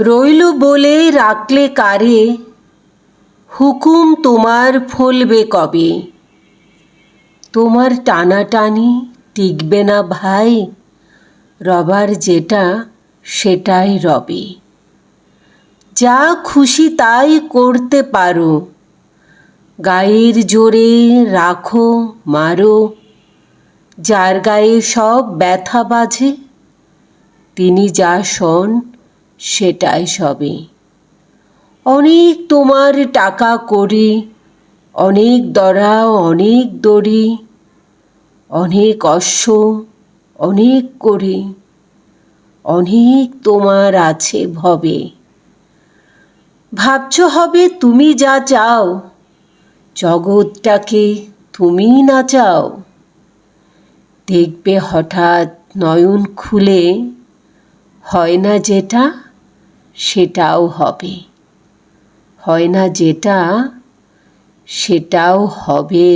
রইল বলে রাখলে কারে? হুকুম তোমার ফলবে কবে? তোমার টানাটানি টিকবে না ভাই, রবার যেটা সেটাই রবে। যা খুশি তাই করতে পারো, গায়ের জোরে রাখো, মারো। যার গায়ে সব ব্যথা বাজে, তিনি যা শোন সেটাই সবে অনেক তোমার টাকা করি, অনেক দরা, অনেক দড়ি, অনেক অশ্ব, অনেক করি, অনেক তোমার আছে ভবে। ভাবছ হবে তুমি যা চাও, জগৎটাকে তুমি না চাও। দেখবে হঠাৎ নয়ন খুলে, হয় না যেটা? সেটাও হবে। হয় না যেটা সেটাও হবে।